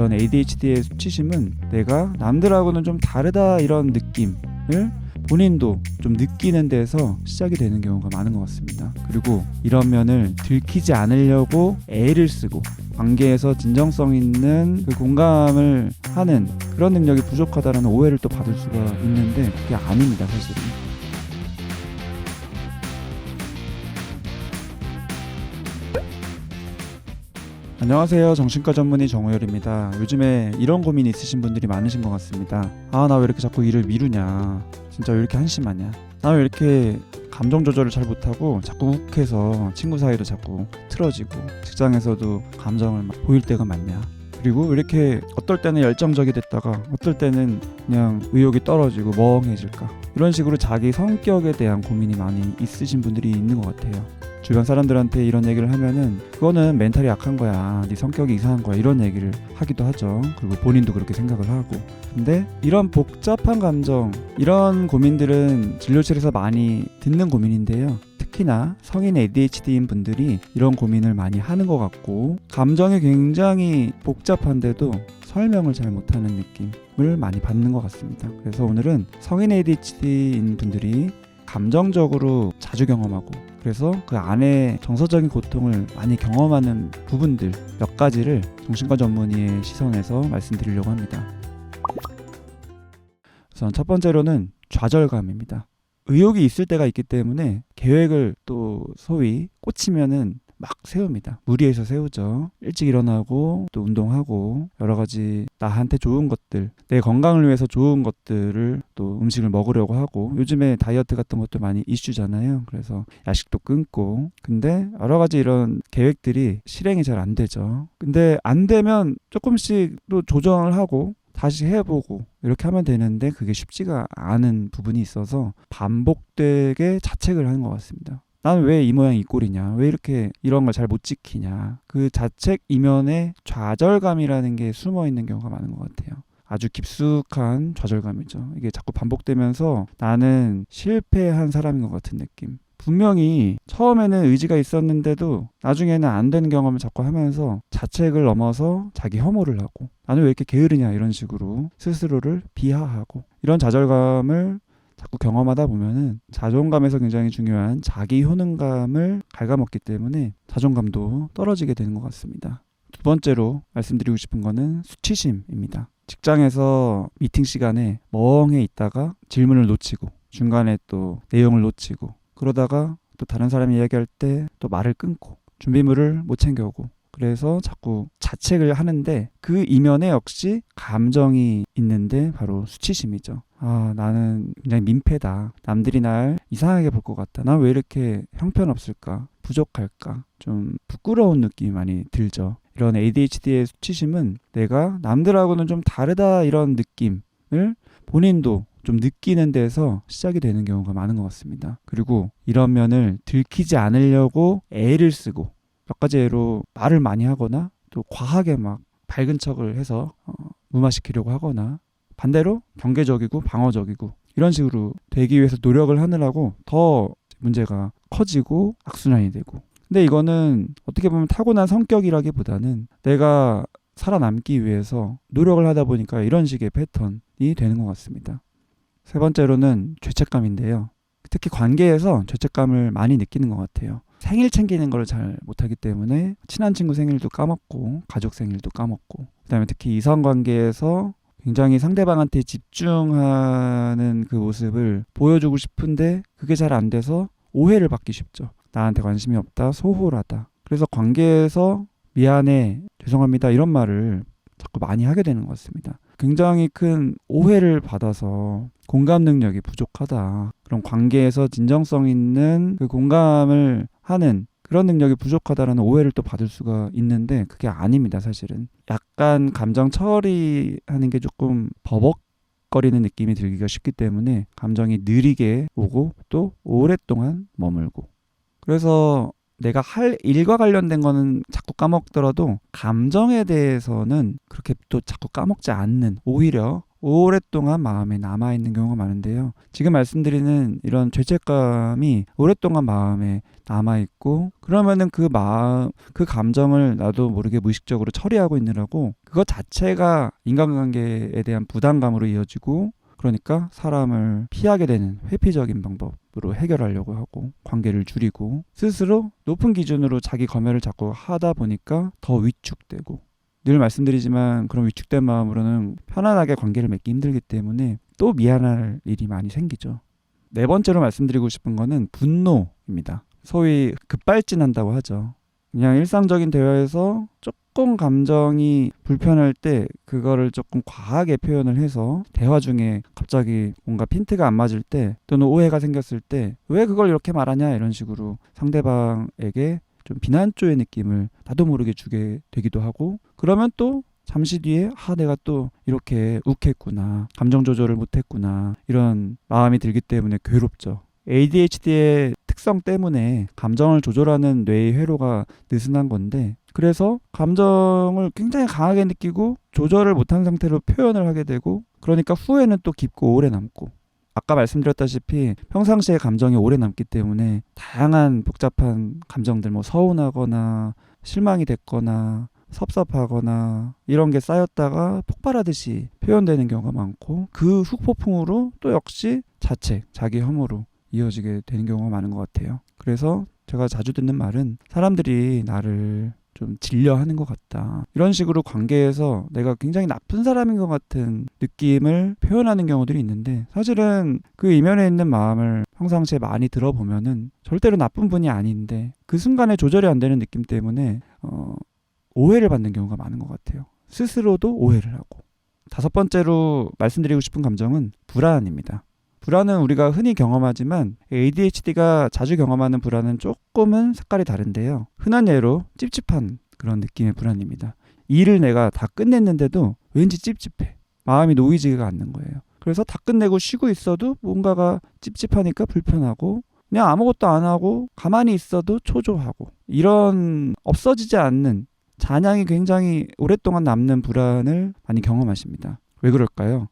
이런 ADHD의 수치심은 내가 남들하고는 좀 다르다 이런 느낌을 본인도 좀 느끼는 데서 시작이 되는 경우가 많은 것 같습니다. 그리고 이런 면을 들키지 않으려고 애를 쓰고 관계에서 진정성 있는 그 공감을 하는 그런 능력이 부족하다라는 오해를 또 받을 수가 있는데 그게 아닙니다, 사실은. 안녕하세요. 정신과 전문의 정호열입니다. 요즘에 이런 고민이 있으신 분들이 많으신 것 같습니다. 아, 나 왜 이렇게 자꾸 일을 미루냐. 진짜 왜 이렇게 한심하냐. 나 왜 이렇게 감정 조절을 잘 못하고 자꾸 욱해서 친구 사이도 자꾸 틀어지고 직장에서도 감정을 막 보일 때가 많냐. 그리고 왜 이렇게 어떨 때는 열정적이 됐다가 어떨 때는 그냥 의욕이 떨어지고 멍해질까. 이런 식으로 자기 성격에 대한 고민이 많이 있으신 분들이 있는 것 같아요. 주변 사람들한테 이런 얘기를 하면은 그거는 멘탈이 약한 거야. 네 성격이 이상한 거야. 이런 얘기를 하기도 하죠. 그리고 본인도 그렇게 생각을 하고. 근데 이런 복잡한 감정, 이런 고민들은 진료실에서 많이 듣는 고민인데요. 특히나 성인 ADHD인 분들이 이런 고민을 많이 하는 것 같고 감정이 굉장히 복잡한데도 설명을 잘 못하는 느낌을 많이 받는 것 같습니다. 그래서 오늘은 성인 ADHD인 분들이 감정적으로 자주 경험하고 그래서 그 안에 정서적인 고통을 많이 경험하는 부분들 몇 가지를 정신과 전문의의 시선에서 말씀드리려고 합니다. 우선 첫 번째로는 좌절감입니다. 의욕이 있을 때가 있기 때문에 계획을 또 소위 꽂히면은 막 세웁니다. 무리해서 세우죠. 일찍 일어나고 또 운동하고 여러 가지 나한테 좋은 것들, 내 건강을 위해서 좋은 것들을 또 음식을 먹으려고 하고 요즘에 다이어트 같은 것도 많이 이슈잖아요. 그래서 야식도 끊고 근데 여러 가지 이런 계획들이 실행이 잘 안 되죠. 근데 안 되면 조금씩 또 조정을 하고 다시 해보고 이렇게 하면 되는데 그게 쉽지가 않은 부분이 있어서 반복되게 자책을 하는 것 같습니다. 나는 왜 이 모양 이 꼴이냐? 왜 이렇게 이런 걸 잘 못 지키냐? 그 자책 이면에 좌절감이라는 게 숨어 있는 경우가 많은 것 같아요. 아주 깊숙한 좌절감이죠. 이게 자꾸 반복되면서 나는 실패한 사람인 것 같은 느낌. 분명히 처음에는 의지가 있었는데도 나중에는 안 되는 경험을 자꾸 하면서 자책을 넘어서 자기 혐오를 하고 나는 왜 이렇게 게으르냐 이런 식으로 스스로를 비하하고 이런 좌절감을 자꾸 경험하다 보면은 자존감에서 굉장히 중요한 자기 효능감을 갉아먹기 때문에 자존감도 떨어지게 되는 것 같습니다. 두 번째로 말씀드리고 싶은 거는 수치심입니다. 직장에서 미팅 시간에 멍해 있다가 질문을 놓치고 중간에 또 내용을 놓치고 그러다가 또 다른 사람이 이야기할 때 또 말을 끊고 준비물을 못 챙겨오고 그래서 자꾸 자책을 하는데 그 이면에 역시 감정이 있는데 바로 수치심이죠. 아, 나는 굉장히 민폐다. 남들이 날 이상하게 볼 것 같다. 난 왜 이렇게 형편없을까? 부족할까? 좀 부끄러운 느낌이 많이 들죠. 이런 ADHD의 수치심은 내가 남들하고는 좀 다르다 이런 느낌을 본인도 좀 느끼는 데서 시작이 되는 경우가 많은 것 같습니다. 그리고 이런 면을 들키지 않으려고 애를 쓰고 몇 가지 예로 말을 많이 하거나 또 과하게 막 밝은 척을 해서 어, 무마시키려고 하거나 반대로 경계적이고 방어적이고 이런 식으로 되기 위해서 노력을 하느라고 더 문제가 커지고 악순환이 되고 근데 이거는 어떻게 보면 타고난 성격이라기보다는 내가 살아남기 위해서 노력을 하다 보니까 이런 식의 패턴이 되는 것 같습니다. 세 번째로는 죄책감인데요. 특히 관계에서 죄책감을 많이 느끼는 것 같아요. 생일 챙기는 걸 잘 못하기 때문에 친한 친구 생일도 까먹고 가족 생일도 까먹고 그다음에 특히 이성 관계에서 굉장히 상대방한테 집중하는 그 모습을 보여주고 싶은데 그게 잘 안 돼서 오해를 받기 쉽죠. 나한테 관심이 없다, 소홀하다. 그래서 관계에서 미안해, 죄송합니다 이런 말을 자꾸 많이 하게 되는 것 같습니다. 굉장히 큰 오해를 받아서 공감 능력이 부족하다. 그런 관계에서 진정성 있는 그 공감을 하는 그런 능력이 부족하다라는 오해를 또 받을 수가 있는데 그게 아닙니다, 사실은. 약간 감정 처리하는 게 조금 버벅거리는 느낌이 들기가 쉽기 때문에 감정이 느리게 오고 또 오랫동안 머물고. 그래서 내가 할 일과 관련된 거는 자꾸 까먹더라도 감정에 대해서는 그렇게 또 자꾸 까먹지 않는 오히려 오랫동안 마음에 남아 있는 경우가 많은데요. 지금 말씀드리는 이런 죄책감이 오랫동안 마음에 남아 있고 그러면은 그 마음 그 감정을 나도 모르게 무의식적으로 처리하고 있느라고 그것 자체가 인간관계에 대한 부담감으로 이어지고 그러니까 사람을 피하게 되는 회피적인 방법으로 해결하려고 하고 관계를 줄이고 스스로 높은 기준으로 자기 검열을 자꾸 하다 보니까 더 위축되고 늘 말씀드리지만 그런 위축된 마음으로는 편안하게 관계를 맺기 힘들기 때문에 또 미안할 일이 많이 생기죠. 네 번째로 말씀드리고 싶은 거는 분노입니다. 소위 급발진한다고 하죠. 그냥 일상적인 대화에서 조금 감정이 불편할 때 그거를 조금 과하게 표현을 해서 대화 중에 갑자기 뭔가 핀트가 안 맞을 때 또는 오해가 생겼을 때 왜 그걸 이렇게 말하냐 이런 식으로 상대방에게 좀 비난조의 느낌을 나도 모르게 주게 되기도 하고 그러면 또 잠시 뒤에 아 내가 또 이렇게 욱했구나 감정 조절을 못했구나 이런 마음이 들기 때문에 괴롭죠. ADHD의 특성 때문에 감정을 조절하는 뇌의 회로가 느슨한 건데 그래서 감정을 굉장히 강하게 느끼고 조절을 못한 상태로 표현을 하게 되고 그러니까 후회는 또 깊고 오래 남고 아까 말씀드렸다시피 평상시에 감정이 오래 남기 때문에 다양한 복잡한 감정들 뭐 서운하거나 실망이 됐거나 섭섭하거나 이런 게 쌓였다가 폭발하듯이 표현되는 경우가 많고 그 후폭풍으로 또 역시 자책, 자기 혐오로 이어지게 되는 경우가 많은 것 같아요. 그래서 제가 자주 듣는 말은 사람들이 나를 좀 질려하는 것 같다. 이런 식으로 관계에서 내가 굉장히 나쁜 사람인 것 같은 느낌을 표현하는 경우들이 있는데 사실은 그 이면에 있는 마음을 평상시에 많이 들어보면은 절대로 나쁜 분이 아닌데 그 순간에 조절이 안 되는 느낌 때문에 어, 오해를 받는 경우가 많은 것 같아요. 스스로도 오해를 하고. 다섯 번째로 말씀드리고 싶은 감정은 불안입니다. 불안은 우리가 흔히 경험하지만 ADHD가 자주 경험하는 불안은 조금은 색깔이 다른데요. 흔한 예로 찝찝한 그런 느낌의 불안입니다. 일을 내가 다 끝냈는데도 왠지 찝찝해. 마음이 놓이지가 않는 거예요. 그래서 다 끝내고 쉬고 있어도 뭔가가 찝찝하니까 불편하고 그냥 아무것도 안 하고 가만히 있어도 초조하고 이런 없어지지 않는 잔향이 굉장히 오랫동안 남는 불안을 많이 경험하십니다. 왜 그럴까요?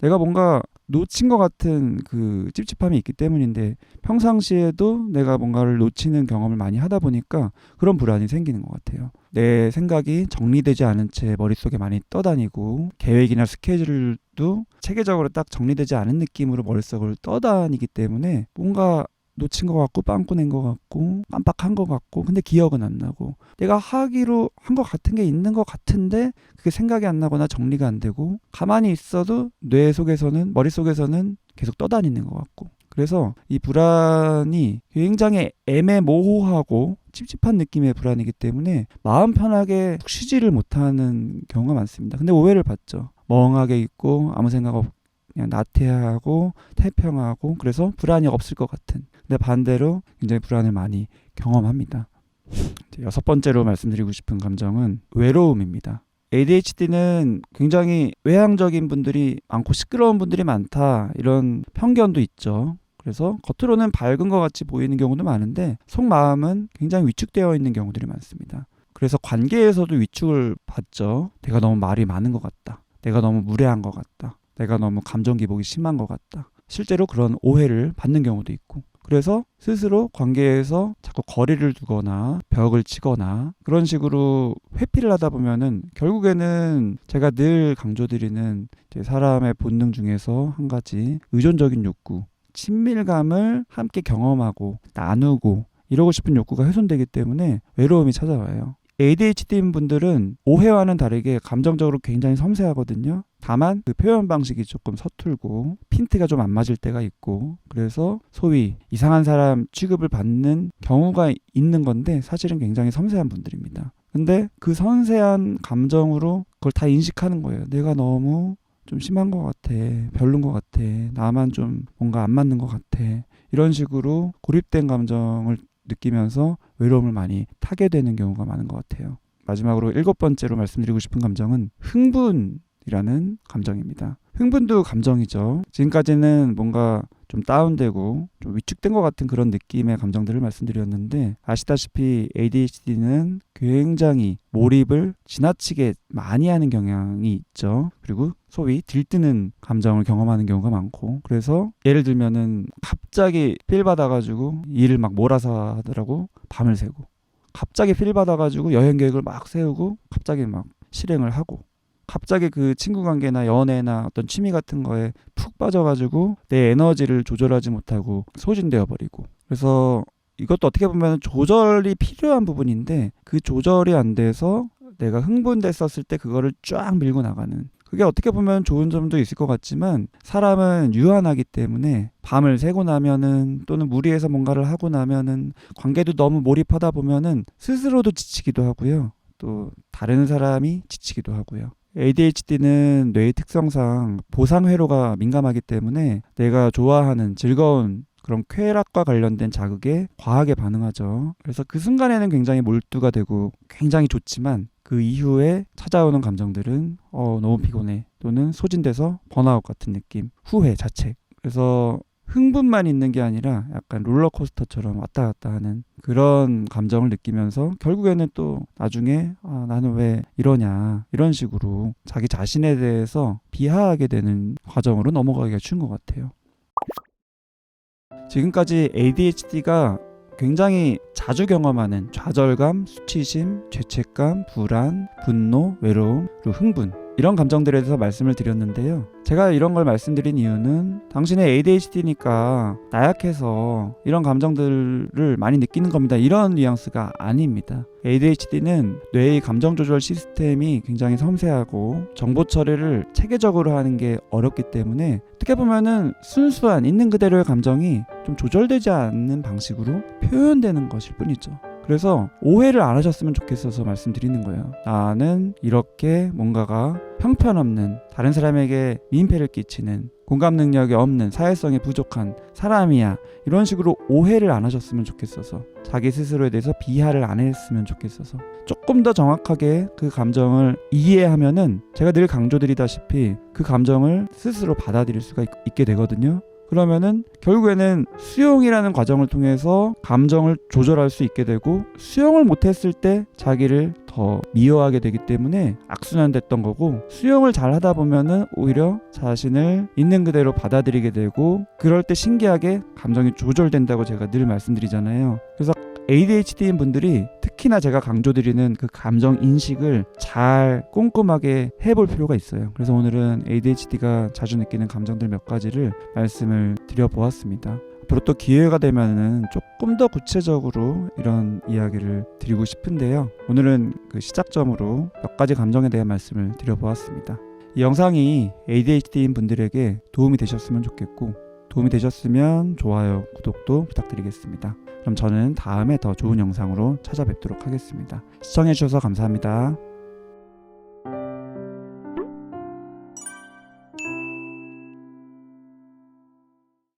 내가 뭔가 놓친 것 같은 그 찝찝함이 있기 때문인데 평상시에도 내가 뭔가를 놓치는 경험을 많이 하다 보니까 그런 불안이 생기는 것 같아요. 내 생각이 정리되지 않은 채 머릿속에 많이 떠다니고 계획이나 스케줄도 체계적으로 딱 정리되지 않은 느낌으로 머릿속을 떠다니기 때문에 뭔가 놓친 것 같고 빵꾸 낸 것 같고 깜빡한 것 같고 근데 기억은 안 나고 내가 하기로 한 것 같은 게 있는 것 같은데 그게 생각이 안 나거나 정리가 안 되고 가만히 있어도 뇌 속에서는 머릿속에서는 계속 떠다니는 것 같고 그래서 이 불안이 굉장히 애매모호하고 찝찝한 느낌의 불안이기 때문에 마음 편하게 푹 쉬지를 못하는 경우가 많습니다. 근데 오해를 받죠. 멍하게 있고 아무 생각 없고 그냥 나태하고 태평하고 그래서 불안이 없을 것 같은 근데 반대로 굉장히 불안을 많이 경험합니다. 여섯 번째로 말씀드리고 싶은 감정은 외로움입니다. ADHD는 굉장히 외향적인 분들이 많고 시끄러운 분들이 많다 이런 편견도 있죠. 그래서 겉으로는 밝은 것 같이 보이는 경우도 많은데 속마음은 굉장히 위축되어 있는 경우들이 많습니다. 그래서 관계에서도 위축을 받죠. 내가 너무 말이 많은 것 같다. 내가 너무 무례한 것 같다. 내가 너무 감정 기복이 심한 것 같다. 실제로 그런 오해를 받는 경우도 있고 그래서 스스로 관계에서 자꾸 거리를 두거나 벽을 치거나 그런 식으로 회피를 하다 보면은 결국에는 제가 늘 강조드리는 사람의 본능 중에서 한 가지 의존적인 욕구, 친밀감을 함께 경험하고 나누고 이러고 싶은 욕구가 훼손되기 때문에 외로움이 찾아와요. ADHD인 분들은 오해와는 다르게 감정적으로 굉장히 섬세하거든요. 다만 그 표현 방식이 조금 서툴고 핀트가 좀 안 맞을 때가 있고 그래서 소위 이상한 사람 취급을 받는 경우가 있는 건데 사실은 굉장히 섬세한 분들입니다. 근데 그 섬세한 감정으로 그걸 다 인식하는 거예요. 내가 너무 좀 심한 것 같아. 별론 것 같아. 나만 좀 뭔가 안 맞는 것 같아. 이런 식으로 고립된 감정을 느끼면서 외로움을 많이 타게 되는 경우가 많은 것 같아요. 마지막으로 일곱 번째로 말씀드리고 싶은 감정은 흥분 이라는 감정입니다. 흥분도 감정이죠. 지금까지는 뭔가 좀 다운되고 좀 위축된 것 같은 그런 느낌의 감정들을 말씀드렸는데 아시다시피 ADHD는 굉장히 몰입을 지나치게 많이 하는 경향이 있죠. 그리고 소위 들뜨는 감정을 경험하는 경우가 많고 그래서 예를 들면은 갑자기 필 받아가지고 일을 막 몰아서 하더라고 밤을 새고 갑자기 필 받아가지고 여행 계획을 막 세우고 갑자기 막 실행을 하고 갑자기 그 친구 관계나 연애나 어떤 취미 같은 거에 푹 빠져가지고 내 에너지를 조절하지 못하고 소진되어 버리고 그래서 이것도 어떻게 보면 조절이 필요한 부분인데 그 조절이 안 돼서 내가 흥분됐었을 때 그거를 쫙 밀고 나가는 그게 어떻게 보면 좋은 점도 있을 것 같지만 사람은 유한하기 때문에 밤을 새고 나면은 또는 무리해서 뭔가를 하고 나면은 관계도 너무 몰입하다 보면은 스스로도 지치기도 하고요. 또 다른 사람이 지치기도 하고요. ADHD는 뇌의 특성상 보상 회로가 민감하기 때문에 내가 좋아하는 즐거운 그런 쾌락과 관련된 자극에 과하게 반응하죠. 그래서 그 순간에는 굉장히 몰두가 되고 굉장히 좋지만 그 이후에 찾아오는 감정들은 어 너무 피곤해 또는 소진돼서 번아웃 같은 느낌, 후회, 자책. 그래서 흥분만 있는 게 아니라 약간 롤러코스터처럼 왔다 갔다 하는 그런 감정을 느끼면서 결국에는 또 나중에 아, 나는 왜 이러냐 이런 식으로 자기 자신에 대해서 비하하게 되는 과정으로 넘어가기가 쉬운 것 같아요. 지금까지 ADHD가 굉장히 자주 경험하는 좌절감, 수치심, 죄책감, 불안, 분노, 외로움, 그리고 흥분 이런 감정들에 대해서 말씀을 드렸는데요. 제가 이런 걸 말씀드린 이유는 당신의 ADHD니까 나약해서 이런 감정들을 많이 느끼는 겁니다. 이런 뉘앙스가 아닙니다. ADHD는 뇌의 감정 조절 시스템이 굉장히 섬세하고 정보 처리를 체계적으로 하는 게 어렵기 때문에 어떻게 보면은 순수한 있는 그대로의 감정이 좀 조절되지 않는 방식으로 표현되는 것일 뿐이죠. 그래서 오해를 안 하셨으면 좋겠어서 말씀드리는 거예요. 나는 이렇게 뭔가가 형편없는 다른 사람에게 민폐를 끼치는 공감 능력이 없는 사회성이 부족한 사람이야 이런 식으로 오해를 안 하셨으면 좋겠어서 자기 스스로에 대해서 비하를 안 했으면 좋겠어서 조금 더 정확하게 그 감정을 이해하면은 제가 늘 강조드리다시피 그 감정을 스스로 받아들일 수가 있, 있게 되거든요. 그러면은 결국에는 수용이라는 과정을 통해서 감정을 조절할 수 있게 되고 수용을 못했을 때 자기를 더 미워하게 되기 때문에 악순환 됐던 거고 수용을 잘 하다 보면은 오히려 자신을 있는 그대로 받아들이게 되고 그럴 때 신기하게 감정이 조절된다고 제가 늘 말씀드리잖아요. 그래서 ADHD인 분들이 특히나 제가 강조드리는 그 감정 인식을 잘 꼼꼼하게 해볼 필요가 있어요. 그래서 오늘은 ADHD가 자주 느끼는 감정들 몇 가지를 말씀을 드려보았습니다. 앞으로 또 기회가 되면은 조금 더 구체적으로 이런 이야기를 드리고 싶은데요. 오늘은 그 시작점으로 몇 가지 감정에 대한 말씀을 드려보았습니다. 이 영상이 ADHD인 분들에게 도움이 되셨으면 좋겠고 도움이 되셨으면 좋아요, 구독도 부탁드리겠습니다. 그럼 저는 다음에 더 좋은 영상으로 찾아뵙도록 하겠습니다. 시청해주셔서 감사합니다.